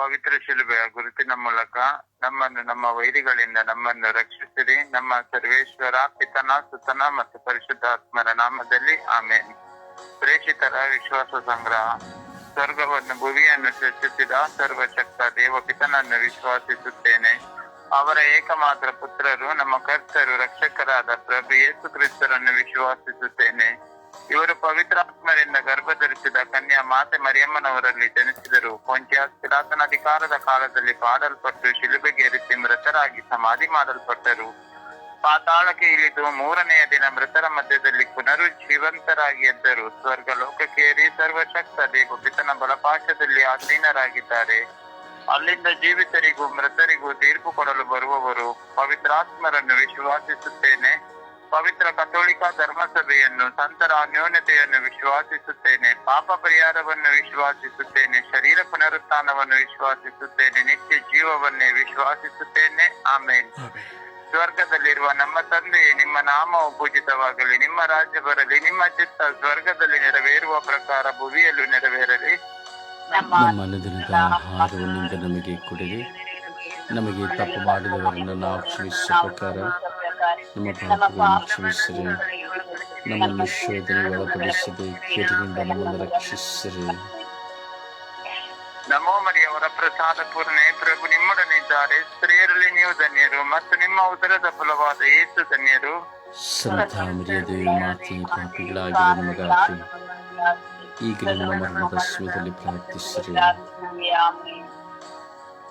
ಪವಿತ್ರ ಶಿಲುಬೆಯ ಗುರುತಿನ ಮೂಲಕ ನಮ್ಮನ್ನು, ನಮ್ಮ ವೈರಿಗಳಿಂದ ನಮ್ಮನ್ನು ರಕ್ಷಿಸಿರಿ. ನಮ್ಮ ಸರ್ವೇಶ್ವರ ಪಿತನ, ಸುತನ ಮತ್ತು ಪರಿಶುದ್ಧಾತ್ಮರ ನಾಮದಲ್ಲಿ ಆಮೇಲೆ ಪ್ರೇಷಿತರ ವಿಶ್ವಾಸ ಸಂಗ್ರಹ. ಸ್ವರ್ಗವನ್ನು, ಭುವಿಯನ್ನು ಸೃಷ್ಟಿಸಿದ ಸರ್ವಶಕ್ತ ದೇವಪಿತನನ್ನು ವಿಶ್ವಾಸಿಸುತ್ತೇನೆ. ಅವರ ಏಕಮಾತ್ರ ಪುತ್ರರು, ನಮ್ಮ ಕರ್ತರು, ರಕ್ಷಕರಾದ ಪ್ರಭು ಯೇಸು ಕ್ರಿಸ್ತರನ್ನು ವಿಶ್ವಾಸಿಸುತ್ತೇನೆ. ಇವರು ಪವಿತ್ರಾತ್ಮರಿಂದ ಗರ್ಭಧರಿಸಿದ ಕನ್ಯಾ ಮಾತೆ ಮರಿಯಮ್ಮನವರಲ್ಲಿ ಜನಿಸಿದರು. ಕೊಂಚ ಪಿಲಾತನ ಅಧಿಕಾರದ ಕಾಲದಲ್ಲಿ ಪಾಡಲ್ಪಟ್ಟು ಶಿಲುಬೆಗೇರಿಸಿ ಮೃತರಾಗಿ ಸಮಾಧಿ ಮಾಡಲ್ಪಟ್ಟರು. ಪಾತಾಳಕ್ಕೆ ಇಳಿದು ಮೂರನೆಯ ದಿನ ಮೃತರ ಮಧ್ಯದಲ್ಲಿ ಪುನರುಜ್ಜೀವಂತರಾಗಿ ಎದ್ದರು. ಸ್ವರ್ಗ ಲೋಕಕ್ಕೇರಿ ಸರ್ವಶಕ್ತ ದೇವ ಪಿತನ ಬಲಪಾಶದಲ್ಲಿ ಆಸೀನರಾಗಿದ್ದಾರೆ. ಅಲ್ಲಿಂದ ಜೀವಿತರಿಗೂ ಮೃತರಿಗೂ ತೀರ್ಪು ಕೊಡಲು ಬರುವವರು ಪವಿತ್ರಾತ್ಮರನ್ನು ವಿಶ್ವಾಸಿಸುತ್ತೇನೆ. ಪವಿತ್ರ ಕಥೋಳಿಕ ಧರ್ಮಸಭೆಯನ್ನು ಸಂತರ ಅನ್ಯೋನ್ಯತೆಯನ್ನು ವಿಶ್ವಾಸಿಸುತ್ತೇನೆ ಪಾಪ ಪರಿಹಾರವನ್ನು ವಿಶ್ವಾಸಿಸುತ್ತೇನೆ ಶರೀರ ಪುನರುತ್ಥಾನವನ್ನು ವಿಶ್ವಾಸಿಸುತ್ತೇನೆ ನಿತ್ಯ ಜೀವವನ್ನೇ ವಿಶ್ವಾಸಿಸುತ್ತೇನೆ. ಆಮೇಲೆ ಸ್ವರ್ಗದಲ್ಲಿರುವ ನಮ್ಮ ತಂದೆಯೇ ನಿಮ್ಮ ನಾಮವು ಪೂಜಿತವಾಗಲಿ ನಿಮ್ಮ ರಾಜ್ಯ ಬರಲಿ ನಿಮ್ಮ ಚಿತ್ತ ಸ್ವರ್ಗದಲ್ಲಿ ನೆರವೇರುವ ಪ್ರಕಾರ ಭುವಿಯಲ್ಲೂ ನೆರವೇರಲಿ. ನಮ್ಮ ಅನುದಿನದ ಆಹಾರವನ್ನು ನಮಗೆ ಕೊಡಿರಿ. ನಮಗೆ ತಪ್ಪು ಮಾಡಿದವರನ್ನು ನಾವು ಕ್ಷಮಿಸುವ ಪ್ರಕಾರ ನಮ್ಮ ಪಾಪಗಳನ್ನು ಕ್ಷಮಿಸಿರಿ ನಮ್ಮನ್ನು ಶೋಧನೆಗೆ ಒಳಪಡಿಸದೆ ಕೇಟಿನಿಂದ ನಮ್ಮನ್ನು ರಕ್ಷಿಸಿರಿ ನಮೋ ಮರಿಯವರ ಪ್ರಸಾದ ಪೂರ್ಣೆ ಪ್ರಭು ನಿಮ್ಮೊಡನಿದ್ದಾರೆ ಸ್ತ್ರೀಯರಲ್ಲಿ ನೀವು ಧನ್ಯರು ಮತ್ತು ನಿಮ್ಮ ಉದರದ ಫಲವಾದ ಏಸು ಧನ್ಯರು ಸಂತ ಮರ್ಯಾದೆಯು ಮಾತಿ ಪಾಪಿಗಳಾಗಿರುವ ನಮಗಾಗಿ ಈಗಲೇ ನಮ್ಮ ಮರಣದ ಸಮಯದಲ್ಲಿ ಪ್ರಾರ್ಥಿಸಿರಿ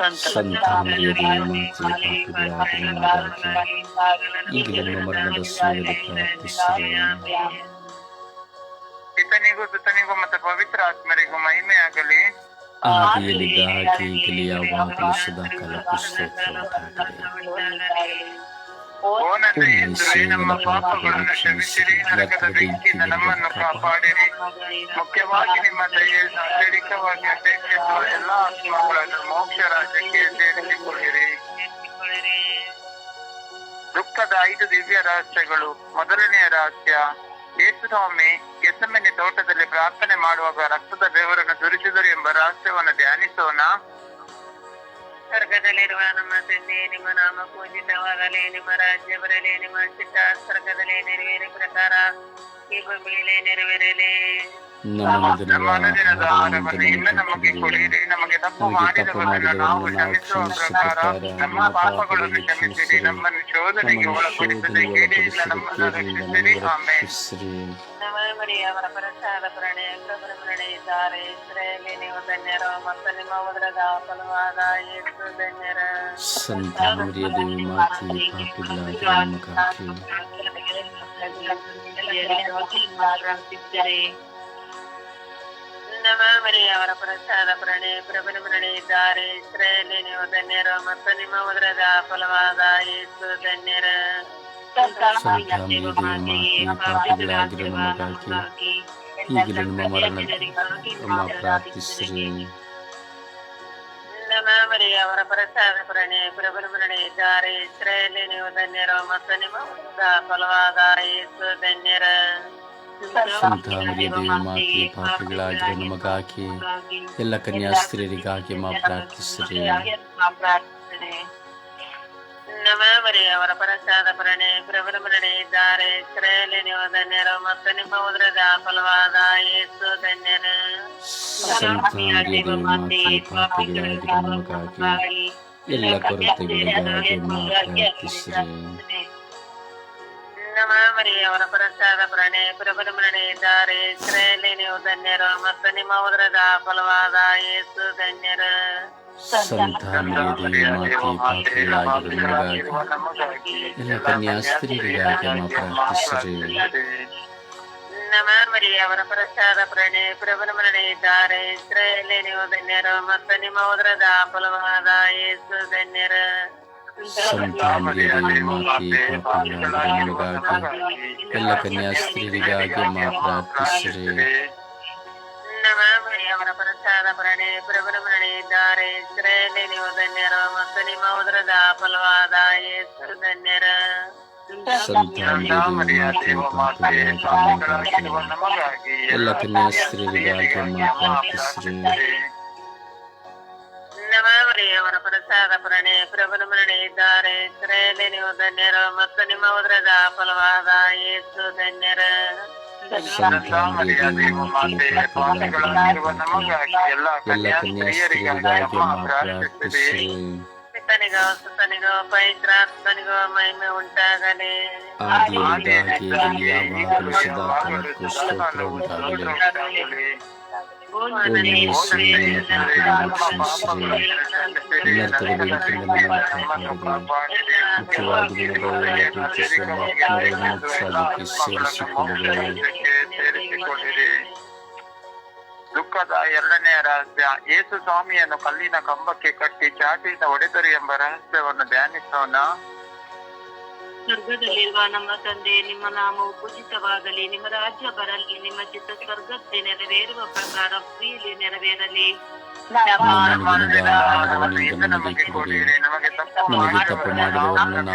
ಸಂತ ಮರ್ಯಾದೆಯು ಮಾತಿ ಪಾಪಿಗಳಾಗಿರುವ ನಮಗಾಗಿ ಈಗಲೇ ನಮ್ಮ ಮರಣದ ಸಮಯದಲ್ಲಿ ಪ್ರಾರ್ಥಿಸಿರಿ ಪಿತನಿಗೂ ಸುತನಿಗೂ ಮತ್ತು ಪವಿತ್ರ ಆತ್ಮರಿಗೂ ಮಹಿಮೆ ಆಗಲಿ. ಆದಿಯಲ್ಲಿದ್ದ ಹಾಗೆ ಈಗಲೇ ಯಾವಾಗಲೂ ಸದಾಕಾಲ ಓ ನನ್ನ ಯೇಸುವೇ ನಮ್ಮ ಪಾಪಗಳನ್ನು ಕ್ಷಮಿಸಿರಿ. ನರಕದ ಬೆಂಕಿಯಿಂದ ನಮ್ಮನ್ನು ಕಾಪಾಡಿರಿ. ಮುಖ್ಯವಾಗಿ ನಿಮ್ಮ ದಯೆ ಅತ್ಯಧಿಕವಾಗಿ ಅಪೇಕ್ಷಿಸುವ ಎಲ್ಲಾ ಆತ್ಮಗಳನ್ನು ಮೋಕ್ಷ ರಾಜ್ಯಕ್ಕೆ ಸೇರಿಸಿಕೊಳ್ಳಿರಿ. ದುಃಖದ ಐದು ದಿವ್ಯ ರಹಸ್ಯಗಳು. ಮೊದಲನೆಯ ರಹಸ್ಯ ಯೇಸುಸ್ವಾಮಿ ಎಸಮನೆ ತೋಟದಲ್ಲಿ ಪ್ರಾರ್ಥನೆ ಮಾಡುವಾಗ ರಕ್ತದ ಬೆವರನ್ನು ಸುರಿಸಿದರು ಎಂಬ ರಹಸ್ಯವನ್ನು ಧ್ಯಾನಿಸೋಣ. ಸ್ವರ್ಗದಲ್ಲಿರುವ ನಮ್ಮ ತಂದೆ, ನಿಮ್ಮ ನಾಮ ಪೂಜಿತವಾಗಲಿ, ನಿಮ್ಮ ರಾಜ್ಯ ಬರಲಿ, ನಿಮ್ಮ ಚಿತ್ತ ಸ್ವರ್ಗದಲ್ಲಿ ನೆರವೇರಿ ಪ್ರಕಾರ ಈ ಭೂಮಿಯಲ್ಲಿ ನೆರವೇರಲಿ. ನಮ್ಮ ನಮ್ಮ ಅನುದಿನದ ಆಹಾರವನ್ನು ಇನ್ನು ದಿನದ ನಮಗೆ ಕೊಡಿರಿ ನಮಗೆ ತಪ್ಪು ನಮಗೆ ತಪ್ಪು ಮಾಡಿದವರನ್ನು ನಾವು ಮಾಡಿದವರನ್ನು ನಾವು ಕ್ಷಮಿಸುವ ಕ್ಷಮಿಸುವ ಪ್ರಕಾರ ಪ್ರಕಾರ ನಮ್ಮ ನಮ್ಮ ಪಾಪಗಳನ್ನು ಪಾಪಗಳನ್ನು ಕ್ಷಮಿಸಿರಿ ಕ್ಷಮಿಸಿರಿ. ನಮ್ಮನ್ನು ಶೋಧನೆಗೆ ನಮ್ಮನ್ನು ಒಳಪಡಿಸದೆ ಶೋಧನೆಗೆ ಕೇಡಿಯಿಂದ ಒಳಪಡಿಸದೆ ನಮ್ಮನ್ನು ಕೇಡಿನಿಂದ ರಕ್ಷಿಸಿರಿ ನಮ್ಮನ್ನು ಆಮೇಲೆ ರಕ್ಷಿಸಿರಿ ನಮ್ಮ ಮರಿಯ ಅವರ ಪ್ರಸಾದ ಪ್ರಣಯ ಪ್ರಭುರ ಪ್ರಣಯ ಇದ್ದಾರೆ ಇಸ್ರೇಲಿ ನೀವು ಧನ್ಯರು ಮತ್ತು ನಿಮ್ಮ ಉದರದ ಫಲವಾದ ಯೇಸು ಧನ್ಯರ ಸಂತ ಮರ್ಯಾದೆಯು ಮಾತಿ ಪಾಪಿಗಳಾಗಿರುವ ನಮಗಾಗಿ ನಮ್ಮ ಮರಿಯ ಅವರ ಪ್ರಸಾದ ಪ್ರಣಯ ಪ್ರಭುರ ಪ್ರಣಯ ಇದ್ದಾರೆ ಇಸ್ರೇಲಿ ನೀವು ಧನ್ಯರು ಮತ್ತು ನಿಮ್ಮ ಉದರದ ಫಲವಾದ ಯೇಸು ಧನ್ಯರ ಸಂತ ಮರ್ಯಾದೆಯು ಮಾತಿ ಪಾಪಿಗಳಾಗಿರುವ ನಮಗಾಗಿ ಈಗಲೇ ನಮ್ಮ ಮರಣ ನಮ್ಮ ಪ್ರಾರ್ಥಿಸಿರಿ ನಮ್ಮ ಮರಿಯ ಅವರ ಪ್ರಸಾದ ಪ್ರಣಯ ಪ್ರಭುರ ಪ್ರಣಯ ಇದ್ದಾರೆ ಇಸ್ರೇಲಿ ನೀವು ಧನ್ಯರು ಮತ್ತು ನಿಮ್ಮ ಉದರದ ಫಲವಾದ ಯೇಸು ಧನ್ಯರ ಸಂತ ದೇವಿ ಮಾತೆ ಪಾಪಗಳಾಗಿರೋ ನಮಗಾಗಿ ಎಲ್ಲ ಕನ್ಯಾಸ್ತ್ರೀಯರಿಗಾಗಿ ಮಾ ಪ್ರಾರ್ಥಿಸಿರಿ. ಅವರ ಪ್ರಸಾದ ಪ್ರಣಯ ಪ್ರಭುರ ಪ್ರಣಯ ಇದ್ದಾರೆ. ಇಸ್ರೇಲಿ ನೀವು ಧನ್ಯರು ಮತ್ತು ನಿಮ್ಮ ಉದರದ ಫಲವಾದ ಯೇಸು ಧನ್ಯರು. ಎಲ್ಲ ಕೊರತೆಗಳಿಗಾಗಿ ಮಾ ಪ್ರಾರ್ಥಿಸಿರಿ. ನಮ್ಮ ಮರಿಯ ಅವರ ಪ್ರಸಾದ ಪ್ರಣಯ ಪ್ರಭುರ ಪ್ರಣಯ ಇದ್ದಾರೆ ಇಸ್ರೇಲಿ ನೀವು ಧನ್ಯರು ಮತ್ತು ನಿಮ್ಮ ಉದರದ ಫಲವಾದ ಯೇಸು ಧನ್ಯರು ಸಂತ ಮರ್ಯಾದೆಯು ಮಾತಿ ಪಾಪಿಗಳಾಗಿರುವ ನಮಗಾಗಿ ಎಲ್ಲ ಕನ್ಯಾಸ್ತ್ರೀಯರಿಗಾಗಿ ಮಾ ಪ್ರಾರ್ಥಿಸಿರಿ ನಮ್ಮ ಮರಿಯ ಅವರ ಪ್ರಸಾದ ಪ್ರಣಯ ಪ್ರಭುರ ಪ್ರಣಯ ಇದ್ದಾರೆ ಇಸ್ರೇಲಿ ನೀವು ಧನ್ಯರು ಮತ್ತು ನಿಮ್ಮ ಉದರದ ಫಲವಾದ ಯೇಸು ಧನ್ಯರು ಸಂತಾನರಿಗೆ ಮಾತೆ ಪಾಪಿಗಳಾಗಿರುವ ನಮಗಾಗಿ ಎಲ್ಲ ಕನ್ಯಾಸ್ತ್ರೀಯರಿಗಾಗಿ ಮಾ ಪ್ರಾರ್ಥಿಸಿರಿ ಅವರ ಪ್ರಸಾದ ಪ್ರಣೆ ಪ್ರಭುನ ಮರಣೆ ಇದ್ದಾರೆ ಇಸ್ರೇಲಿ ನೀವು ಧನ್ಯರು ಮತ್ತು ನಿಮ್ಮ ಉದರದ ಫಲವಾದ ಯೇಸು ಧನ್ಯರ ಸಂತಾನರಿಗೆ ಮಾತೆ ಪಾಪಿಗಳಾಗಿರುವ ನಮಗಾಗಿ ಎಲ್ಲ ಕನ್ಯಾಸ್ತ್ರೀಯರಿಗಾಗಿ ಮಾ ಪ್ರಾರ್ಥಿಸಿರಿ ಅವರ ಪ್ರಸಾದ ಪ್ರಣೆ ಪ್ರಭುನ ಮರಣೆ ಇದ್ದಾರೆ ಇಸ್ರೇಲಿ ನೀವು ಧನ್ಯರು ಮತ್ತು ನಿಮ್ಮ ಉದರದ ಫಲವಾದ ಯೇಸು ಧನ್ಯರ ಸಂತಾನರಿಗೆ ಮಾತೆ ಪಾಪಿಗಳಾಗಿರುವ ನಮಗಾಗಿ ಎಲ್ಲ ಎಲ್ಲ ಕನ್ಯಾಸ್ತ್ರೀಯರಿಗಾಗಿ ಮಾ ಪ್ರಾರ್ಥಿಸಿರಿ ಸುತನಿಗೋ ಸುತನಿಗೋ ಪವಿತ್ರಾತ್ಮನಿಗೋ ಮಹಿಮೆ ಉಂಟಾಗಲಿ ಆದಿಯಾಗಿ ಯಾವಾಗಲೂ ಸದಾ ಕಾಲಕ್ಕೂ ಸ್ತೋತ್ರ ಉಂಟಾಗಲಿ ದುಃಖದ ಎರಡನೆಯ ರಹಸ್ಯ ಯೇಸು ಸ್ವಾಮಿಯನ್ನು ಕಲ್ಲಿನ ಕಂಬಕ್ಕೆ ಕಟ್ಟಿ ಚಾಟಿಯಿಂದ ಒಡೆದರು ಎಂಬ ರಹಸ್ಯವನ್ನು ಧ್ಯಾನಿಸೋಣ. ಸ್ವರ್ಗದಲ್ಲಿರುವ ನಮ್ಮ ತಂದೆ ನಿಮ್ಮ ನಾಮವು ಪೂಜಿತವಾಗಲಿ ನಿಮ್ಮ ರಾಜ್ಯ ಬರಲಿ ನಿಮ್ಮ ಚಿತ್ತ ಸ್ವರ್ಗಕ್ಕೆ ನೆರವೇರುವ ಪ್ರಕಾರ ಭೂಮಿಯಲ್ಲಿ ನೆರವೇರಲಿ. ನಮಗೆ ತಪ್ಪು ಮಾಡಿದವರನ್ನು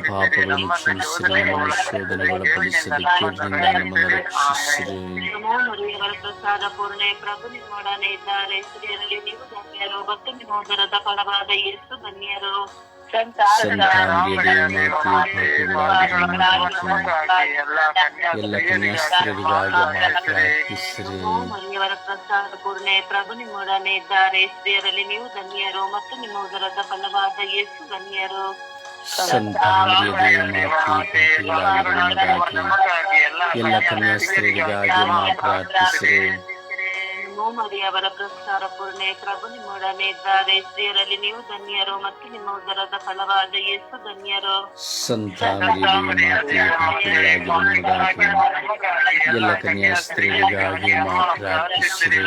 ಪಾಪಗಳನ್ನು ಕೇಳಿನಿಂದ ನಮ್ಮನ್ನು ಪ್ರಸಾದ ಪೂರ್ಣೆ ಪ್ರಭು ನಿಮ್ಮೊಡನೆ ಇದ್ದಾರೆ. ಸ್ತ್ರೀಯರಲ್ಲಿ ನೀವು ಧನ್ಯರು ಮತ್ತು ನಿಮ್ಮ ಉದರದ ಫಲವಾದ ಯೇಸು ಧನ್ಯರು. ಸಂತಾನರಿಗೆ ಮಾತೆ ಪಾಪಿಗಳಾಗಿರುವ ಎಲ್ಲ ಎಲ್ಲ ಕನ್ಯಾಸ್ತ್ರೀಯರಿಗಾಗಿ ಮಾ ಪ್ರಾರ್ಥಿಸಿರಿ ನಮೋ ಮರಿಯವರ ಪ್ರಸಾದ ಪೂರ್ಣೆ ಪ್ರಭು ನಿಮ್ಮೊಡನೆ ಇದ್ದಾರೆ ಸ್ತ್ರೀಯರಲ್ಲಿ ನೀವು ಧನ್ಯರು ಮತ್ತು ನಿಮ್ಮ ಉದರದ ಫಲವಾದ ಯೇಸು ಧನ್ಯರು ಸಂತಾನರಿಗೆ ಮಾತೆ ಪಾಪಿಗಳಾಗಿರುವ ನಮಗಾಗಿ ಎಲ್ಲ ಕನ್ಯಾಸ್ತ್ರೀಯರಿಗಾಗಿ ಮಾ ಪ್ರಾರ್ಥಿಸಿರಿ ನಮೋ ಮರಿಯವರ ಪ್ರಸ್ತಾರ ಪೂರ್ಣೆ. ಪ್ರಭು ನಿಮ್ಮೊಡನೆ ಇದ್ದಾರೆ. ಸ್ತ್ರೀಯರಲ್ಲಿ ನೀವು ಧನ್ಯರು ಮತ್ತು ನಿಮ್ಮ ಉದರದ ಫಲವಾದ ಯೇಸು ಧನ್ಯರು. ನಮಗಾಗಿ ಎಲ್ಲ ಕನ್ಯಾಸ್ತ್ರೀಯರಿಗಾಗಿ ಮಾ ಪ್ರಾರ್ಥಿಸಿರಿ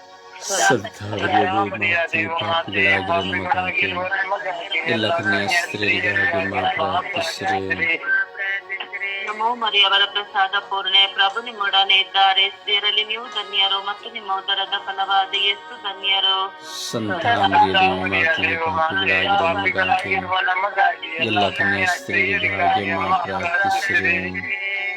ಸಂತಾನರಿಗೆ ಮಾತೆ ಪಾಪಿಗಳಾಗಿರುವ ನಮಗಾಗಿ ಎಲ್ಲ ಕನ್ಯಾಸ್ತ್ರೀಯರಿಗಾಗಿ ಮಾ ಪ್ರಾರ್ಥಿಸಿರಿ ನಮೋ ಮರಿಯವರ ಪ್ರಸಾದ ಪೂರ್ಣೆ ಪ್ರಭು ನಿಮ್ಮೊಡನೆ ಇದ್ದಾರೆ ಸ್ತ್ರೀಯರಲ್ಲಿ ನೀವು ಧನ್ಯರು ಮತ್ತು ನಿಮ್ಮ ಉದರದ ಫಲವಾದ ಯೇಸು ಧನ್ಯರು ಸಂತಾನರಿಗೆ ಮಾತೆ ಪಾಪಿಗಳಾಗಿರುವ ನಮಗಾಗಿ ಎಲ್ಲ ಕನ್ಯಾಸ್ತ್ರೀಯರಿಗಾಗಿ ಮಾ ಪ್ರಾರ್ಥಿಸಿರಿ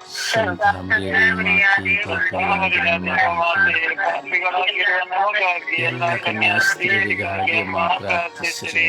ಸಂತಾನರಿಗೆ ಮಾತೆ ಪಾಪಿಗಳಾಗಿರುವ ನಮಗಾಗಿ ಎಲ್ಲ ಕನ್ಯಾಸ್ತ್ರೀಯರಿಗಾಗಿ ಮಾ ಪ್ರಾರ್ಥಿಸಿರಿ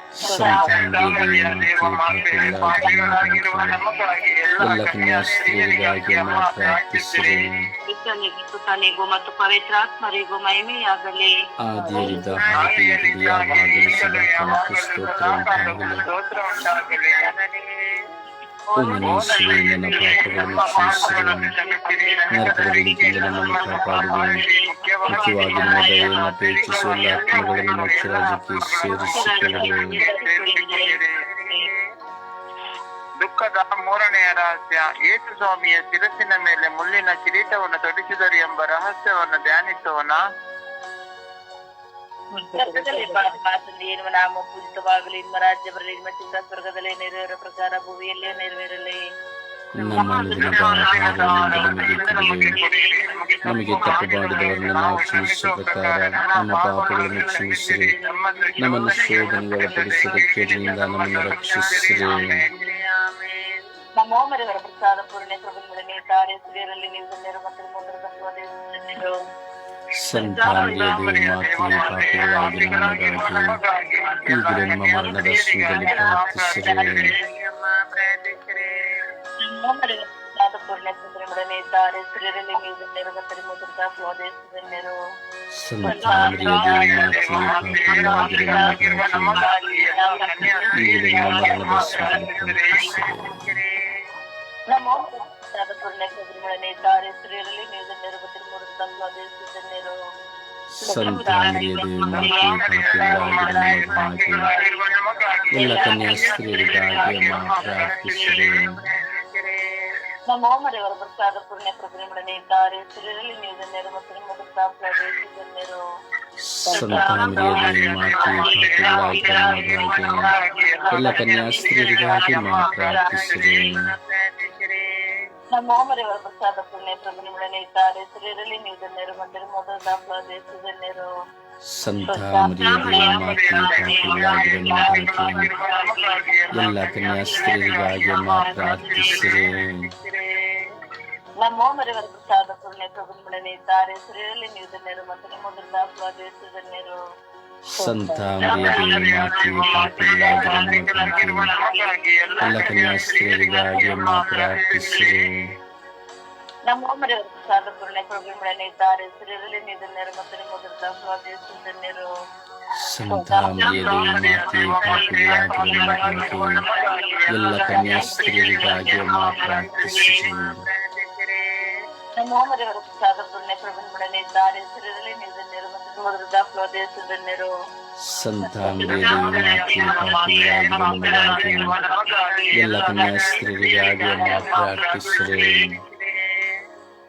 ಸುತನಿಗೂ ಮತ್ತು ಪವಿತ್ರಾತ್ಮರಿಗೂ ಮಹಿಮೆಯಾಗಲಿ ಆದಿಯಲ್ಲಿದ್ದ ಹಾಗೆ ಪಾಪಗಳನ್ನು ಕಾಪಾಡಿರಿ ಮುಖ್ಯವಾಗಿ ನಮ್ಮ ಆತ್ಮಗಳನ್ನು ದುಃಖದ ಮೂರನೆಯ ರಹಸ್ಯ ಏಸು ಸ್ವಾಮಿಯ ಶಿರಸ್ಸಿನ ಮೇಲೆ ಮುಳ್ಳಿನ ಕಿರೀಟವನ್ನು ತೊಡಿಸಿದರು ಎಂಬ ರಹಸ್ಯವನ್ನು ಧ್ಯಾನಿಸೋಣ. ನಿಮ್ಮ ನಾಮ ಪೂಜಿತವಾಗಲಿ ನಿಮ್ಮ ರಾಜ್ಯ ಬರಲಿ ನಿಮ್ಮ ಚಿಂತ ಸ್ವರ್ಗದಲ್ಲಿ ನೆರವೇರ ಪ್ರಕಾರ ಭೂಮಿಯಲ್ಲೇ ನೆರವೇರಲಿ. ನಮಗೆ ತಪ್ಪು ಮಾಡಿದವರನ್ನು ನಾವು ಕ್ಷಮಿಸುವ ಪ್ರಕಾರ ನಮ್ಮ ಪಾಪಗಳನ್ನು ಕ್ಷಮಿಸಿರಿ ನಮ್ಮನ್ನು ಶೋಧನೆಗೆ ಒಳಪಡಿಸಿದ ಕೇಡಿನಿಂದ ನಮ್ಮನ್ನು ರಕ್ಷಿಸಿರಿ. ಪ್ರಸಾದ ಪೂರ್ಣ ಪ್ರಬಂಧನೆ ತಾರೆ ಸ್ತ್ರೀಯರಲ್ಲಿ ನೀವು ಧನ್ಯರು ಮತ್ತು ಧನ್ಯರು ಸಂತಾನದ ಮಾತೆಯೇ ಪಾಪಿಗಳಾಗಿ ನಮಗಾಗಿ ಈಗಲೇ ನಮ್ಮ ಮರಣದ ಸಮಯದಲ್ಲಿ ಪ್ರಾರ್ಥಿಸಿರಿ ಪ್ರಸಾದ ಪೂರ್ಣ ಪ್ರಬಂಧನೆ ತಾರೆ ಸ್ತ್ರೀಯರಲ್ಲಿ ನೀವು ಧನ್ಯರು ಮತ್ತು ಮೊದಲ ಸ್ವದೇಶಧನ್ಯರು ಸಂತಾನದ ಮಾತೆಯೇ ಪಾಪಿಗಳಾಗಿ ನಮಗಾಗಿ ಈಗಲೇ ನಮ್ಮ ಮರಣದ ಸಮಯದಲ್ಲಿ ಪ್ರಾರ್ಥಿಸಿರಿ ನಮ್ಮ ಪ್ರಸಾದ ಪೂರ್ಣ ಪ್ರಬಂಧನೆ ತಾರೆ ಸ್ತ್ರೀಯರಲ್ಲಿ ನೀವು ಧನ್ಯರು ಮತ್ತು ಮೊದಲ ಸ್ವದೇಶಧನ್ಯರು ಸಂತಾನದ ಮಾತೆಯೇ ಪಾಪಿಗಳಾಗಿ ನಮಗಾಗಿ ಎಲ್ಲ ಕನ್ಯಾಸ್ತ್ರೀಯರಿಗಾಗಿ ಅಮ್ಮ ಪ್ರಾರ್ಥಿಸಿರಿ ನಮ್ಮ ಮರೆಯವರ ಪ್ರಸಾದ ಪುಣ್ಯ ಪ್ರಭುಗಳೇ ಇದ್ದಾರೆ ಸ್ತ್ರೀಯರಲ್ಲಿ ನೀವು ಧನ್ಯರು ಮತ್ತು ನಿಮ್ಮ ಪ್ರದೇಶ ಧನ್ಯರು ಸಂತಾನದ ಮಾತೆಯೇ ಪಾಪಿಗಳಾಗಿ ನಮಗಾಗಿ ಎಲ್ಲ ಕನ್ಯಾಸ್ತ್ರೀಯರಿಗಾಗಿ ಅಮ್ಮ ಪ್ರಾರ್ಥಿಸಿರಿ ನಮ್ಮ ಮರೆಯವರ ಪ್ರಸಾದ ಪುಣ್ಯ ಪ್ರಭುಗಳೇ ಇದ್ದಾರೆ. ಸ್ತ್ರೀಯರಲ್ಲಿ ನೀವು ಧನ್ಯರು ಮತ್ತು ನಿಮ್ಮ ಪ್ರದೇಶ ಧನ್ಯರು ಸಂತಾನದ ಮಾತೆಯೇ ಪಾಪಿಗಳಾಗಿ ನಮಗಾಗಿ ಎಲ್ಲ ಕನ್ಯಾಸ್ತ್ರೀಯರಿಗಾಗಿ ಅಮ್ಮ ಪ್ರಾರ್ಥಿಸಿರಿ ನಮ್ಮ ಮರೆಯವರ ಪ್ರಸಾದ ಪುಣ್ಯ ಪ್ರಭುಗಳೇ ಇದ್ದಾರೆ. ಸ್ತ್ರೀಯರಲ್ಲಿ ನೀವು ಧನ್ಯರು ಮತ್ತು ನಿಮ್ಮ ಪ್ರದೇಶ ಧನ್ಯರು ಸಂತಾನದ ಮಾತೆಯೇ ಪಾಪಿಗಳಾಗಿ ನಮಗಾಗಿ ಎಲ್ಲ ಕನ್ಯಾಸ್ತ್ರೀಯರಿಗಾಗಿ ಅಮ್ಮ ಪ್ರಾರ್ಥಿಸಿರಿ ನಮ್ಮ ಮರೆಯವರ ಪ್ರಸಾದ ಪುಣ್ಯ ಪ್ರಭುಗಳೇ ಇದ್ದಾರೆ ಸ್ತ್ರೀಯರಲ್ಲಿ ನೀವು ಧನ್ಯರು ಮತ್ತು ನಿಮ್ಮ ಪ್ರದೇಶ ಧನ್ಯರು ಸಂತಾನದ ಮಾತೆಯೇ ಪಾಪಿಗಳಾಗಿ ನಮಗಾಗಿ ಎಲ್ಲ ಕನ್ಯಾಸ್ತ್ರೀಯರಿಗಾಗಿ ಅಮ್ಮ ಪ್ರಾರ್ಥಿಸಿರಿ ನಮ್ಮ ಮರೆಯವರ ಪ್ರಸಾದ ಪುಣ್ಯ ಪ್ರಭುಗಳೇ ಇದ್ದಾರೆ ಸ್ತ್ರೀಯರಲ್ಲಿ ನೀವು ಧನ್ಯರು ಮತ್ತು ನಿಮ್ಮ ಪ್ರದೇಶ ಧನ್ಯರು ಸಂತಾನದ ಮಾತೆಯೇ ಪಾಪಿಗಳಾಗಿ ನಮಗಾಗಿ ಎಲ್ಲ ಕನ್ಯಾಸ್ತ್ರೀಯರಿಗಾಗಿ ಅಮ್ಮ ಪ್ರಾರ್ಥಿಸಿರಿ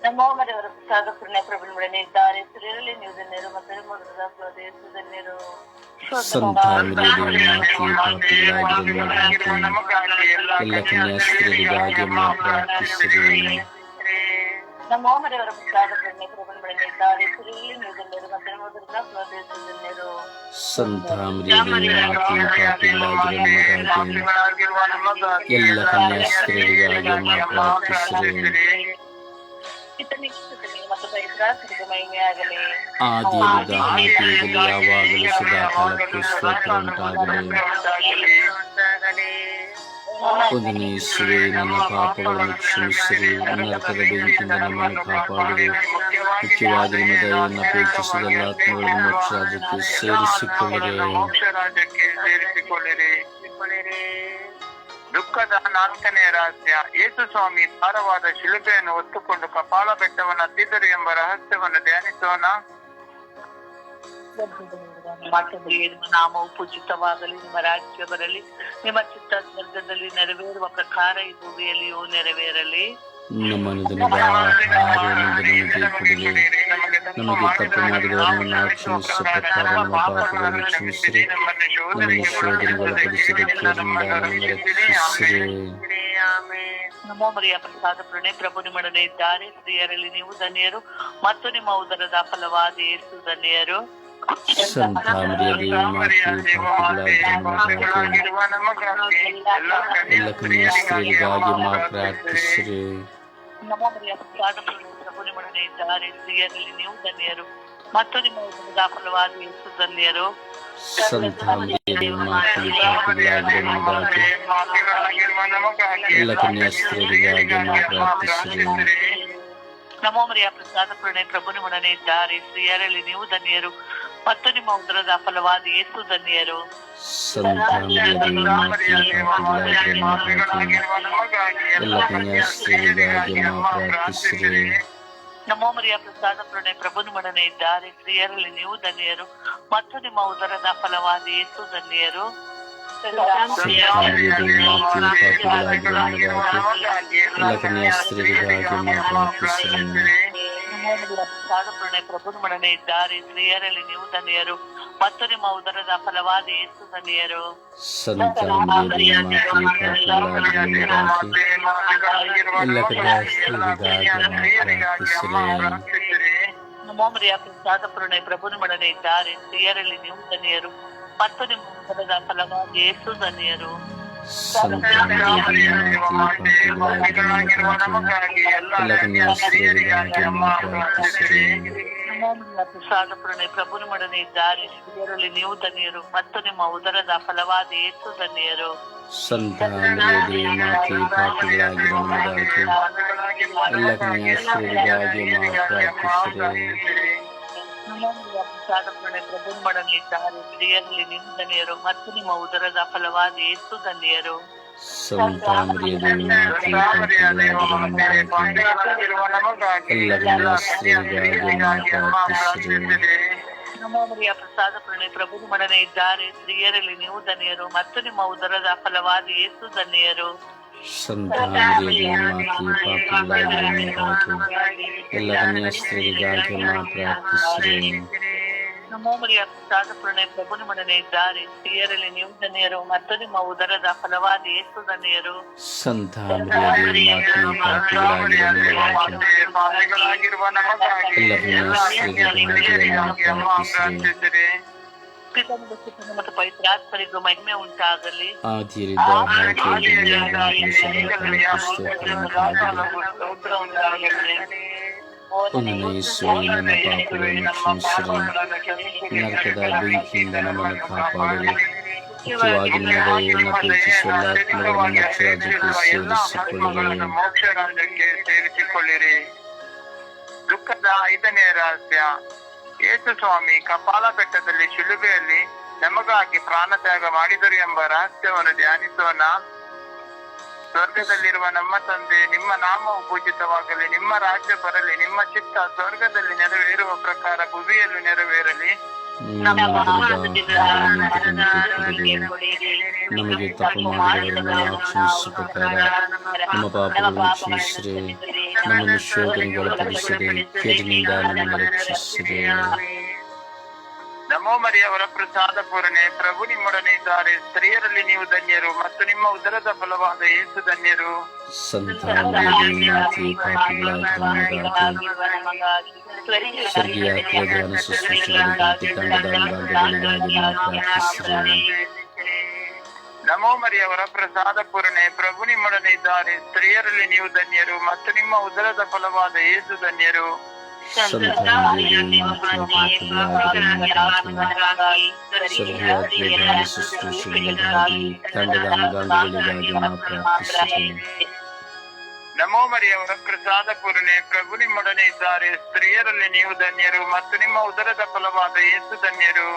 ನಮ್ಮ ಮರೆಯವರ ಪ್ರಸಾದ ಪುಣ್ಯ ಪ್ರಭುಗಳೇ ಇದ್ದಾರೆ ಸ್ತ್ರೀಯರಲ್ಲಿ ನೀವು ಧನ್ಯರು ಮತ್ತು ನಿಮ್ಮ ಪ್ರದೇಶ ಧನ್ಯರು ಸಂತಾನದ ಮಾತೆಯೇ ಪಾಪಿಗಳಾಗಿ ನಮಗಾಗಿ ಎಲ್ಲ ಕನ್ಯಾಸ್ತ್ರೀಯರಿಗಾಗಿ ಅಮ್ಮ ಪ್ರಾರ್ಥಿಸಿರಿ ನಮ್ಮ ಮರೆಯವರ ಪ್ರಸಾದ ಪುಣ್ಯ ಪ್ರಭುಗಳೇ ಇದ್ದಾರೆ ಸ್ತ್ರೀಯರಲ್ಲಿ ನೀವು ಧನ್ಯರು ಮತ್ತು ನಿಮ್ಮ ಪ್ರದೇಶ ಧನ್ಯರು ಸಂತಾನದ ಮಾತೆಯೇ ಪಾಪಿಗಳಾಗಿ ನಮಗಾಗಿ ಎಲ್ಲ ಕನ್ಯಾಸ್ತ್ರೀಯರಿಗಾಗಿ ಅಮ್ಮ ಪ್ರಾರ್ಥಿಸಿರಿ ಇತನಿಗೆ ಮತ್ತು ಪವಿತ್ರಾತ್ಮಕ ಮಹಿಮೆಯಾಗಲಿ ಆದಿಯಲ್ಲಿದ್ದ ಹಾಗೆಯೇ ಯಾವಾಗಲೂ ಸದಾ ಕಾಲಕ್ಕೂ ಸ್ತೋತ್ರ ಉಂಟಾಗಲಿ ಒಂದನೇ ಯೇಸುವೆ ನನ್ನ ಪಾಪಗಳನ್ನು ಕ್ಷಮಿಸಿರಿ ನರಕದ ಬೆಂಕಿಯಿಂದ ನಮ್ಮನ್ನು ಕಾಪಾಡಿರಿ ಮುಖ್ಯವಾಗಿ ನಿಮ್ಮ ದಯೆಯನ್ನು ಅಪೇಕ್ಷಿಸಿದ ಎಲ್ಲ ಆತ್ಮಗಳನ್ನು ಮೋಕ್ಷ ರಾಜ್ಯಕ್ಕೆ ಸೇರಿಸಿಕೊಳ್ಳಿರಿ. ಮೋಕ್ಷ ರಾಜ್ಯಕ್ಕೆ ಸೇರಿಸಿಕೊಳ್ಳಿರಿ. ದುಃಖದ ನಾಲ್ಕನೇ ರಹಸ್ಯ ಯೇಸು ಸ್ವಾಮಿ ಭಾರವಾದ ಶಿಲುಬೆಯನ್ನು ಹೊತ್ತುಕೊಂಡು ಕಪಾಲ ಬೆಟ್ಟವನ್ನು ಹತ್ತಿದರು ಎಂಬ ರಹಸ್ಯವನ್ನು ಧ್ಯಾನಿಸೋಣ. ನಿಮ್ಮ ನಾಮವು ಪೂಜಿತವಾಗಲಿ ನಿಮ್ಮ ರಾಜ್ಯ ಬರಲಿ ನಿಮ್ಮ ಚಿತ್ತ ಸ್ವರ್ಗದಲ್ಲಿ ನೆರವೇರುವ ಪ್ರಕಾರ ಈ ಭೂಮಿಯಲ್ಲಿಯೂ ನೆರವೇರಲಿ. ನಮ್ಮ ದಿನದ ಆಹಾರವನ್ನು ನಮಗೆ ಕೊಡಿರಿ ನಮಗೆ ತಪ್ಪು ಮಾಡಿದವರನ್ನು ನಾವು ಕ್ಷಮಿಸುವ ಪ್ರಕಾರ ನಮ್ಮ ಪಾಪಗಳನ್ನು ಕ್ಷಮಿಸಿರಿ. ನಮಗೆ ರಕ್ಷಿಸಿರಿ. ನಮೋ ಮರಿಯ ಪ್ರಸಾದ ಪ್ರಣಯ ಪ್ರಭು ನಿಮ್ಮೊಡನೆ ಇದ್ದಾರೆ. ಸ್ತ್ರೀಯರಲ್ಲಿ ನೀವು ಧನ್ಯರು. ಮತ್ತು ನಿಮ್ಮ ಉದರದ ಫಲವಾದ ಯೇಸು ಧನ್ಯರು. ಎಲ್ಲ ಕನ್ಯಾಸ್ತ್ರೀಯರಿಗಾಗಿ ಮಾ ಪ್ರಾರ್ಥಿಸಿರಿ ನಮೋ ಮರಿಯ ಪ್ರಸಾದ ಪ್ರಣಯ ಪ್ರಭು ನಿಮ್ಮೊಡನೆ ಇದ್ದಾರೆ ಸ್ತ್ರೀಯರಲ್ಲಿ ನೀವು ಧನ್ಯರು. ಮತ್ತು ನಿಮ್ಮ ಉದರದ ಫಲವಾದ ಯೇಸು ಧನ್ಯರು. ಸಂತಾನದಲ್ಲಿ ಮಾತೆಯೇ ಪಾಪಿಗಳಾಗಿ ನಮಗಾಗಿ ಎಲ್ಲ ಕನ್ಯಾಸ್ತ್ರೀಯರಿಗಾಗಿ ಮಾ ಪ್ರಾರ್ಥಿಸಿರಿ. ನಮೋ ಮರಿಯ ಪ್ರಸಾದ ಪ್ರಣಯ ಪ್ರಭು ನಿಮ್ಮೊಡನೆ ಇದ್ದಾರೆ. ಸ್ತ್ರೀಯರಲ್ಲಿ ನೀವು ಧನ್ಯರು. ಮತ್ತು ನಿಮ್ಮ ಉದರದ ಫಲವಾದ ಏಸು ಧನ್ಯರು. ನಮೋ ಮರಿಯ ಪ್ರಸಾದ ಪ್ರಣಯ ಪ್ರಭು ಇದ್ದಾರೆ. ಸ್ತ್ರೀಯರಲ್ಲಿ ನೀವು ಧನ್ಯರು. ಮತ್ತು ನಿಮ್ಮ ಉದರದ ಫಲವಾದ ಏಸು ಧನ್ಯರು. ಎಲ್ಲ ಕನ್ಯಾಸ್ತ್ರೀಯರಿಗಾಗಿ ಪ್ರಾರ್ಥಿಸಿರಿ ಸಾಧಪೂರ್ಣ ಪ್ರಭುಮಣನೆ ಇದ್ದಾರೆ. ಸ್ತ್ರೀಯರಲ್ಲಿ ನೀವು ಧನ್ಯರು. ಮತ್ತು ನಿಮ್ಮ ಉದರದ ಫಲವಾದ ಯೇಸು ಧನ್ಯರು. ಮೋಮರಿಯ ಸಾಧಪೂರ್ಣ ಪ್ರಭುಮಣನೆ ಇದ್ದಾರೆ. ಸ್ತ್ರೀಯರಲ್ಲಿ ನೀವು ಧನ್ಯರು. ಮತ್ತು ನಿಮ್ಮ ಉದರದ ಫಲವಾದ ಯೇಸು ಧನ್ಯರು. ಸಂತ ಮರಿಯದೇ ಮಾತೆ ಪಾಪಿಗಳಾಗಿರುವ ನಮಗಾಗಿ ಎಲ್ಲ ಸ್ತ್ರೀಯರಿಗಾಗಿ ಪ್ರಾರ್ಥಿಸಿರಿ ಸಾಧಪೂರ್ಣ ಇದ್ದಾರೆ ಇದರಲ್ಲಿ ನೀವು ಧನ್ಯರು ಮತ್ತು ನಿಮ್ಮ ಉದರದ ಫಲವಾದ ಏಸು ಧನ್ಯರು ಸಂತ ಮರಿಯದೇ ಮಾತೆ ಪಾಪಿಗಳಾಗಿರುವ ನಮಗಾಗಿ ಎಲ್ಲ ಕನ್ಯಾ ಸ್ತ್ರೀಯರಿಗಾಗಿ ಪ್ರಾರ್ಥಿಸಿರಿ ಸಾಧಪೂರ್ಣ ಪ್ರಭುಮಣನೆ ಇದ್ದಾರೆ ಸ್ತ್ರೀಯರಲ್ಲಿ ನೀವು ಧನ್ಯರು ಮತ್ತು ನಿಮ್ಮ ಉದರದ ಫಲವಾದ ಯೇಸು ಧನ್ಯರು ನಮೋಮರಿಯ ಪ್ರಸಾದ ಪ್ರಣಯ ಪ್ರಭು ಮಡನೆ ಇದ್ದಾರೆ ಸ್ತ್ರೀಯರಲ್ಲಿ ನೀವು ಧನ್ಯರು ಮತ್ತು ನಿಮ್ಮ ಉದರದ ಫಲವಾದ ಯೇಸು ಧನ್ಯರು ಸಂತ ಮರಿಯದೇ ಮಾತೆ ಪಾಪಿಗಳಾಗಿರುವ ನಮಗಾಗಿ ಎಲ್ಲ ಕನ್ಯಾ ಮಾತ್ರ ಪ್ರಾರ್ಥಿಸಿರಿ. ನಮೋಮರಿಯ ಪ್ರಸಾದ ಪ್ರಣಯ ಪ್ರಭು ಮಡನೆ ಇದ್ದಾರೆ. ಸ್ತ್ರೀಯರಲ್ಲಿ ನೀವು ಧನ್ಯರು ಮತ್ತು ನಿಮ್ಮ ಉದರದ ಫಲವಾದ ಯೇಸು ಧನ್ಯರು ಸಂತ ಮರಿಯದೇ ಮಾತೆ ಎಲ್ಲ ಪ್ರಾರ್ಥಿಸಿರಿ. ಮತ್ತು ಪವಿತ್ರಾತ್ಮರಿಗೂ ಮಹಿಮೆ ಉಂಟಾಗಲಿ. ಆದಿಯಲ್ಲಿದ್ದ ಒಂದನೇ ಯೇಸುವೆ ನನ್ನ ಪಾಪಗಳನ್ನು ಕ್ಷಮಿಸಿರಿ ನರಕದ ಬೆಂಕಿಯಿಂದ ನಮ್ಮನ್ನು ಕಾಪಾಡಲಿ. ಮುಖ್ಯವಾಗಿ ನಿಮ್ಮ ದಯೆಯನ್ನು ಪ್ರೀತಿಸುವ ಆತ್ಮಗಳನ್ನು ಸೇರಿಸಿಕೊಳ್ಳಿರಿ ಮೋಕ್ಷ ರಾಜ್ಯಕ್ಕೆ ಸೇರಿಸಿಕೊಳ್ಳಿರಿ. ದುಃಖದ ಐದನೇ ರಹಸ್ಯ. ಯೇಸು ಸ್ವಾಮಿ ಕಪಾಲ ಬೆಟ್ಟದಲ್ಲಿ ಶಿಲುಬೆಯಲ್ಲಿ ನಮಗಾಗಿ ಪ್ರಾಣತ್ಯಾಗ ಮಾಡಿದರು ಎಂಬ ರಹಸ್ಯವನ್ನು ಧ್ಯಾನಿಸೋಣ. ಸ್ವರ್ಗದಲ್ಲಿರುವ ನಮ್ಮ ತಂದೆ, ನಿಮ್ಮ ನಾಮವು ಪೂಜಿತವಾಗಲಿ, ನಿಮ್ಮ ರಾಜ್ಯ ಬರಲಿ, ನಿಮ್ಮ ಚಿತ್ತ ಸ್ವರ್ಗದಲ್ಲಿ ನೆರವೇರುವ ಪ್ರಕಾರ ಭುವಿಯಲ್ಲೂ ನೆರವೇರಲಿ. ನಮಗೆ ತಪ್ಪು ಮಾಡಿದವರನ್ನು ಕ್ಷಮಿಸುವ ಪ್ರಕಾರ ನಮ್ಮ ಪಾಪಗಳನ್ನು ಕ್ಷಮಿಸಿರಿ ನಮ್ಮನ್ನು ಶೋಧನೆಗೊಳಪಡಿಸಿರಿ ಕೇಡಿನಿಂದ ನಮ್ಮನ್ನು ರಕ್ಷಿಸಿರಿ ನಮೋ ಮರಿಯವರ ಪ್ರಸಾದ ಪೂರಣೆ, ಪ್ರಭು ನಿಮ್ಮೊಡನೆ ಇದ್ದಾರೆ. ಸ್ತ್ರೀಯರಲ್ಲಿ ನೀವು ಧನ್ಯರು ಮತ್ತು ನಿಮ್ಮ ಉದರದ ಫಲವಾದ ಯೇಸು ಧನ್ಯರು. ನಮೋ ಮರಿಯವರ ಪ್ರಸಾದ ಪೂರಣೆ, ಪ್ರಭು ನಿಮ್ಮೊಡನೆ ಇದ್ದಾರೆ. ಸ್ತ್ರೀಯರಲ್ಲಿ ನೀವು ಧನ್ಯರು ಮತ್ತು ನಿಮ್ಮ ಉದರದ ಫಲವಾದ ಯೇಸು ಧನ್ಯರು. ಸಂತ ಮಾತೆ ಪಾಪಿಗಳಾಗಿರುವ ನಮಗಾಗಿ ಸ್ವರ್ಗೀಯ ಜ್ಞಾನ ಶುಶ್ರೂಷೆಗಳಿಗಾಗಿ ತಂಡದ ನಾವು ನಮೋ ಮರಿಯವರ ಪ್ರಸಾದ ಪೂರ್ಣೆ ಪ್ರಭು ನಿಮ್ಮೊಡನೆ ಇದ್ದಾರೆ ಸ್ತ್ರೀಯರಲ್ಲಿ ನೀವು ಧನ್ಯರು ಮತ್ತು ನಿಮ್ಮ ಉದರದ ಫಲವಾದ ಯೇಸು ಧನ್ಯರು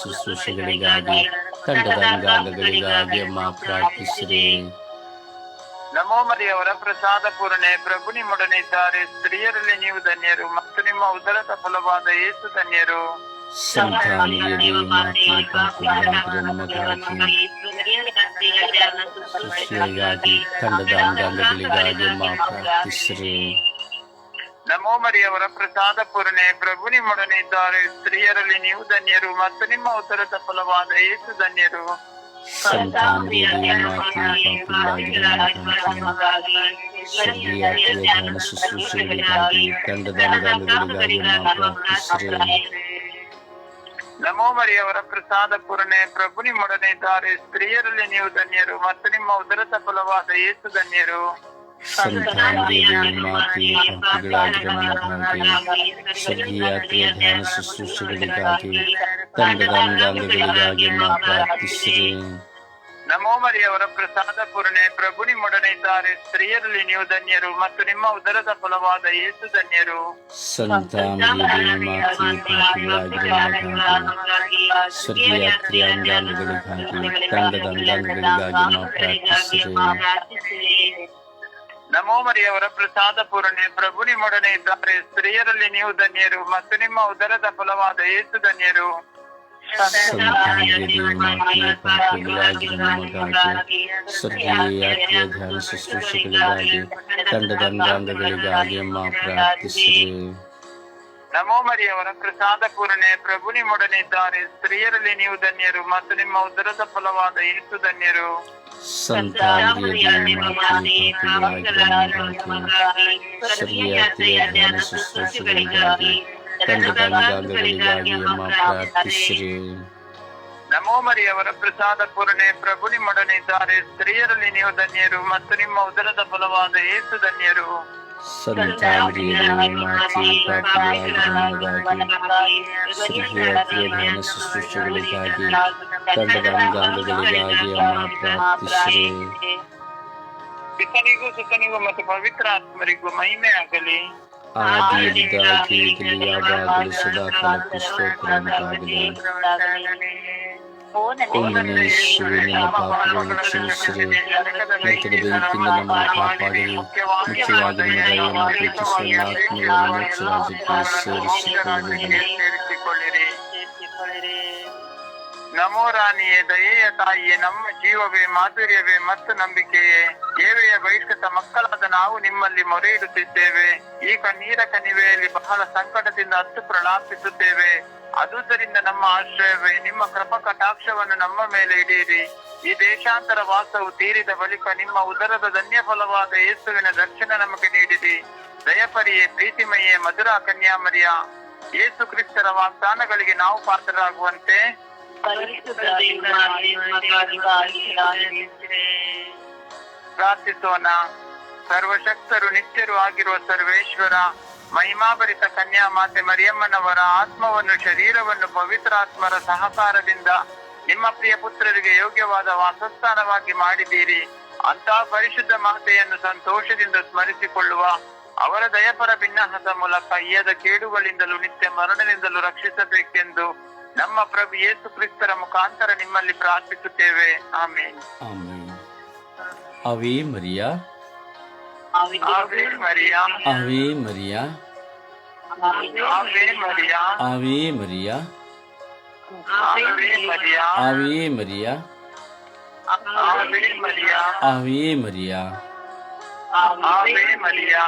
ಶುಶ್ರೂಷೆಗಳಿಗಾಗಿ ತಂಡದ ಅಂಗಾಂಗಗಳಿಗಾಗಿ ಅಮ್ಮ ಪ್ರಾರ್ಥಿಸಿರಿ ನಮೋ ಮರಿಯವರ ಪ್ರಸಾದ ಪೂರಣೆ ಪ್ರಭು ನಿಮ್ಮೊಡನೆ ಇದ್ದಾರೆ. ಸ್ತ್ರೀಯರಲ್ಲಿ ನೀವು ಧನ್ಯರು ಮತ್ತು ನಿಮ್ಮ ಉದರದ ಫಲವಾದ ಯೇಸು ಧನ್ಯರು. ನಮೋಮರಿಯವರ ನಮೋ ಮರಿಯವರ ಪ್ರಸಾದ ಪೂರಣೆ ಪ್ರಭು ನಿಮ್ಮೊಡನೆ ಇದ್ದಾರೆ. ಸ್ತ್ರೀಯರಲ್ಲಿ ನೀವು ಧನ್ಯರು ಮತ್ತು ನಿಮ್ಮ ಉದರದ ಫಲವಾದ ಯೇಸು ಧನ್ಯರು. ಸಂತ ಮಾತೆ ಪಾಪಿಗಳಾಗಿರುವ ನಮಗಾಗಿ ಸ್ವರ್ಗೀಯ ಜ್ಞಾನ ಶುಶ್ರೂಷೆಗಳಿಗಾಗಿ ತಂಡದ ಅಂಗಾಂಗಗಳಿಗಾಗಿ ಅಮ್ಮ ಪ್ರಾರ್ಥಿಸಿರಿ ನಮೋ ಮರಿಯವರ ಪ್ರಸಾದ ಪೂರಣೆ ಪ್ರಭು ನಿಮ್ಮೊಡನೆ ಇದ್ದಾರೆ ಸ್ತ್ರೀಯರಲ್ಲಿ ನೀವು ಧನ್ಯರು ಮತ್ತು ನಿಮ್ಮ ಉದರದ ಫಲವಾದ ಯೇಸು ಧನ್ಯರು ಸಂತ ಮಾತೆ ಪಾಪಿಗಳಾಗಿರುವ ನಮಗಾಗಿ ಸ್ವರ್ಗೀಯ ಧ್ಯಾನ ಶುಶ್ರೂಷೆಗಳಿಗಾಗಿ ತಂಡದ ಅಮ್ಮ ಪ್ರಾರ್ಥಿಸಿರಿ ನಮೋ ಮರಿಯವರ ಪ್ರಸಾದ ಪೂರಣೆ ಪ್ರಭು ನಿಮ್ಮೊಡನೆ ಇದ್ದಾರೆ ಸ್ತ್ರೀಯರಲ್ಲಿ ನೀವು ಧನ್ಯರು ಮತ್ತು ನಿಮ್ಮ ಉದರದ ಫಲವಾದ ಯೇಸು ಧನ್ಯರು ಸಂತ ಮಾತೆ ಪಾಪಿಗಳಾಗಿರುವ ನಮಗಾಗಿ ಸ್ವರ್ಗೀಯ ಅಂಗಾಂಗಗಳಿಗಾಗಿ ತಂಡದ ಪ್ರಾರ್ಥಿಸಿರಿ ನಮೋ ಮರಿಯವರ ಪ್ರಸಾದ ಪೂರಣೆ. ಪ್ರಭು ನಿಮ್ಮೊಡನೆ ಇದ್ದಾರೆ. ಸ್ತ್ರೀಯರಲ್ಲಿ ನೀವು ಧನ್ಯರು ಮತ್ತು ನಿಮ್ಮ ಉದರದ ಫಲವಾದ ಏಸು ಧನ್ಯರು. ತಂಡದ ಅಂಗಾಂಗಗಳಿಗಾಗಿ ಅಮ್ಮ ಪ್ರಾರ್ಥಿಸಿರಿ. ನಮೋ ಮರಿಯವರ ಪ್ರಸಾದ ಪೂರ್ಣೆ ಪ್ರಭು ನಿಮ್ಮೊಡನಿದ್ದಾರೆ ಸ್ತ್ರೀಯರಲ್ಲಿ ನೀವು ಧನ್ಯರು ಮತ್ತು ನಿಮ್ಮ ಉದರದ ಫಲವಾದ ಏಸು ಧನ್ಯರು. ನಮೋ ಮರಿಯವರ ಪ್ರಸಾದ ಪೂರ್ಣೆ ಪ್ರಭು ನಿಮ್ಮೊಡನಿದ್ದಾರೆ ಸ್ತ್ರೀಯರಲ್ಲಿ ನೀವು ಧನ್ಯರು ಮತ್ತು ನಿಮ್ಮ ಉದರದ ಫಲವಾದ ಏಸು ಧನ್ಯರು. ಸಂತಾನಗೆ ದೇವಮಾತೆಯ ಪಾಪಗಳಾಗಿರುವ ನಮಗಾಗಿ ಸ್ವರ್ಗೀಯ ಧ್ಯಾನ ಶುಶ್ರೂಷೆಗಳಿಗಾಗಿ ತಂಡದಂಗಾಂಗಗಳಿಗಾಗಿ ಅಮ್ಮ ಪ್ರಾರ್ಥಿಸಿರಿ ಪಿತನಿಗೂ ಸುತನಿಗೂ ಮತ್ತು ಪವಿತ್ರ ಆತ್ಮರಿಗೂ ಮಹಿಮೆ ಆಗಲಿ ಆದಿಯಲ್ಲಿದ್ದಾಗಿ ಈಗಲೂ ಯಾವಾಗಲೂ ಸದಾಕಾಲಕ್ಕೂ ಸ್ತೋತ್ರ ಉಂಟಾಗಲಿ ಓ ನನ್ನ ಯೇಸುವೆ ನನ್ನ ಸೇರಿಸಿಕೊಳ್ಳುವಿರಿ ಸೇರಿಸಿಕೊಳ್ಳಿರಿ ನಮೋ ರಾಣಿಯೇ, ದಯೆಯ ತಾಯಿಯೇ, ನಮ್ಮ ಜೀವವೇ, ಮಾಧುರ್ಯವೇ ಮತ್ತು ನಂಬಿಕೆಯೇ. ದೇವೆಯ ಬಹಿಷ್ಕೃತ ಮಕ್ಕಳಾದ ನಾವು ನಿಮ್ಮಲ್ಲಿ ಮೊರೆ ಇಡುತ್ತಿದ್ದೇವೆ ಈಗ ನೀರ ಕಣಿವೆಯಲ್ಲಿ ಬಹಳ ಸಂಕಟದಿಂದ ಅಷ್ಟು ಪ್ರಲಾಪಿಸುತ್ತೇವೆ. ಅದುದರಿಂದ ನಮ್ಮ ಆಶ್ರಯವೇ, ನಿಮ್ಮ ಕೃಪ ಕಟಾಕ್ಷವನ್ನು ನಮ್ಮ ಮೇಲೆ ಇಡೀರಿ. ಈ ದೇಶಾಂತರ ವಾಸವು ತೀರಿದ ಬಳಿಕ ನಿಮ್ಮ ಉದರದ ಧನ್ಯ ಫಲವಾದ ಯೇಸುವಿನ ದರ್ಶನ ನಮಗೆ ನೀಡಿರಿ. ದಯಪರಿಯೇ ಪ್ರೀತಿಮಯೇ ಮಧುರಾ ಕನ್ಯಾಮರಿಯ ಯೇಸು ಕ್ರಿಸ್ತರ ವಾಗ್ದಾನಗಳಿಗೆ ನಾವು ಪಾತ್ರರಾಗುವಂತೆ. ಪ್ರಾರ್ಥಿಸೋಣ. ಸರ್ವಶಕ್ತರು ನಿತ್ಯರು ಆಗಿರುವ ಸರ್ವೇಶ್ವರ ಮಹಿಮಾಭರಿತ ಕನ್ಯಾ ಮಾತೆ ಮರಿಯಮ್ಮನವರ ಆತ್ಮವನ್ನು ಶರೀರವನ್ನು ಪವಿತ್ರಾತ್ಮರ ಸಹಕಾರದಿಂದ ನಿಮ್ಮ ಪ್ರಿಯ ಪುತ್ರರಿಗೆ ಯೋಗ್ಯವಾದ ವಾಸಸ್ಥಾನವಾಗಿ ಮಾಡಿದ್ದೀರಿ. ಅಂತಹ ಪರಿಶುದ್ಧ ಮಾತೆಯನ್ನು ಸಂತೋಷದಿಂದ ಸ್ಮರಿಸಿಕೊಳ್ಳುವ ಅವರ ದಯಪರ ಭಿನ್ನಹದ ಮೂಲಕ ಇಯದ ಕೇಡುಗಳಿಂದಲೂ ನಿತ್ಯ ಮರಣದಿಂದಲೂ ರಕ್ಷಿಸಬೇಕೆಂದು ನಮ್ಮ ಪ್ರಭು ಯೇಸು ಕ್ರಿಸ್ತರ ಮುಖಾಂತರ ನಿಮ್ಮಲ್ಲಿ ಪ್ರಾರ್ಥಿಸುತ್ತೇವೆ. ಆಮೇಲೆ ಆಮೇನ್. ಅವೇ ಮರಿಯಾ. ಅವೇ ಮರಿಯಾ. ಅವೇ ಮರಿಯಾ. ಆವೆ ಮರಿಯಾ ಅವೇ ಮರಿಯಾ ಆವೆ ಮರಿಯಾ ಅವೇ ಮರಿಯಾ ಆವೆ ಮರಿಯಾ